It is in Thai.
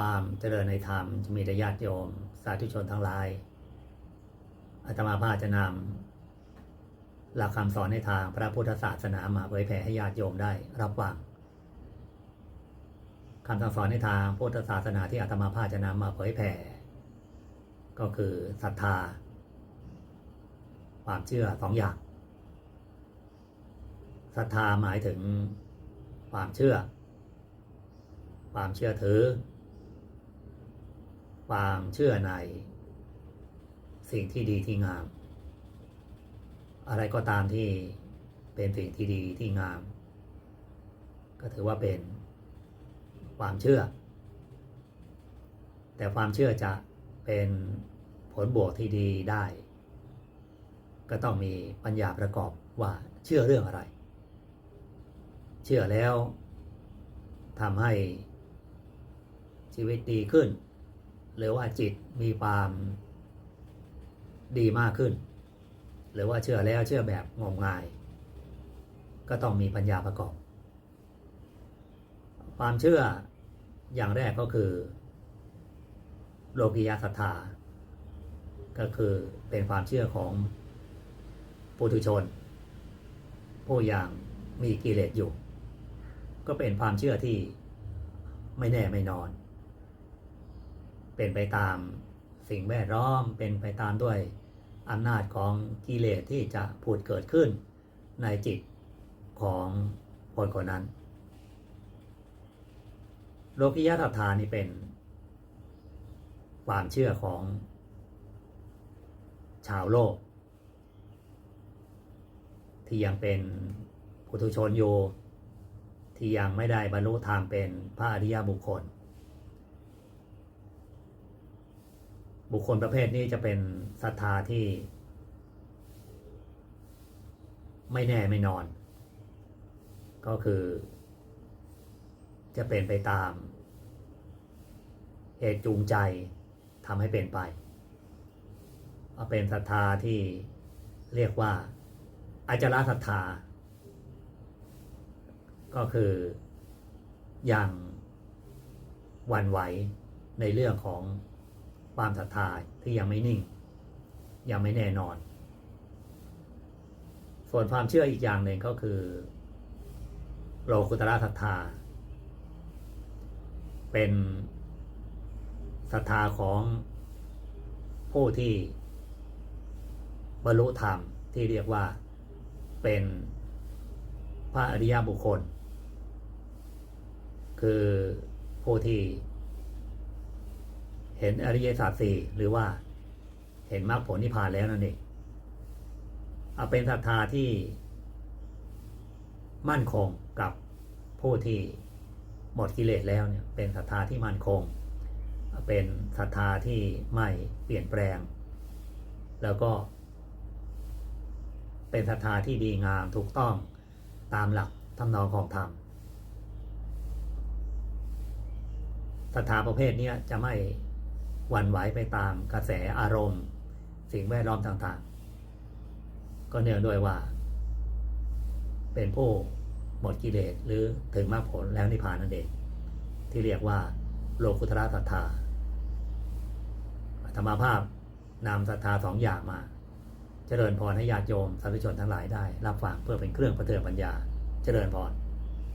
ความเจริญในธรรมจะมีแต่ญาติโยม สาธุชนทั้งหลายอาตมาภาจะนำหลักคำสอนในทางพระพุทธศาสนามาเผยแผ่ให้ญาติโยมได้รับฟังคำสั่งสอนในทางพุทธศาสนาที่อาตมาภาจะนำมาเผยแผ่ ก็คือศรัทธา ความเชื่อสองอย่างศรัทธาหมายถึงความเชื่อ ความเชื่อถือ ความเชื่อใน สิ่งที่ดีที่งาม อะไรก็ตามที่เป็นสิ่งที่ดีที่งาม ก็ถือว่าเป็นความเชื่อ แต่ความเชื่อจะเป็นผลบวกที่ดีได้ ก็ต้องมีปัญญาประกอบว่าเชื่อเรื่องอะไร เชื่อแล้วทำให้ชีวิตดีขึ้น หรือว่าจิตมีความดีมากขึ้น หรือว่าเชื่อแล้วเชื่อแบบงมงาย ก็ต้องมีปัญญาประกอบ ความเชื่ออย่างแรกก็คือ โลกิยาศรัทธา ก็คือเป็นความเชื่อของปุถุชน ผู้ยังมีกิเลสอยู่ ก็เป็นความเชื่อที่ไม่แน่ไม่นอน เป็นไปตามสิ่งแวดล้อมเป็นไปตามด้วยอำนาจของกิเลสที่จะผุดเกิดขึ้นในจิตของคนคนนั้น โลกิยะศรัทธานี่เป็นความเชื่อของชาวโลก ที่ยังเป็นปุถุชนอยู่ที่ยังไม่ได้บรรลุธรรมเป็นพระอริยบุคคล บุคคลประเภทนี้จะเป็นศรัทธาที่ ไม่แน่ไม่นอน ก็คือ จะเป็นไปตามเหตุจูงใจทำให้เป็นไปเอาเป็นศรัทธาที่เรียกว่าอาจารศรัทธา ก็คืออย่างหวันไหวในเรื่องของ ความศรัทธาที่ยังไม่นิ่ง ยังไม่แน่นอน ส่วนความเชื่ออีกอย่างหนึ่งก็คือโลกุตระศรัทธา เป็นศรัทธาของผู้ที่บรรลุธรรมที่เรียกว่าเป็นพระอริยบุคคล คือผู้ที่ เห็นอริยสัจสี่หรือว่าเห็นมรรคผลนิพพานแล้วนั่นเองเอาเป็นศรัทธาที่มั่นคงกับผู้ที่หมดกิเลสแล้วเนี่ยเป็นศรัทธาที่มั่นคง เป็นศรัทธาที่ไม่เปลี่ยนแปลง แล้วก็ เป็นศรัทธาที่ดีงามถูกต้องตามหลักทำนองของธรรมศรัทธาประเภทนี้จะไม่ วั่นไหวไปตามกระแสอารมณ์ สิ่งแวดล้อมต่างๆ ก็เนื่องด้วยว่า เป็นผู้หมดกิเลสหรือถึงมรรคผลแล้วนิพพานนั่นเองที่เรียกว่า โลกุตระศรัทธาธรรมภาพนำศรัทธาสองอย่างมา เจริญพรให้ญาติโยมสาธุชนทั้งหลายได้ รับฟังเพื่อเป็นเครื่องประเทืองปัญญา เจริญพร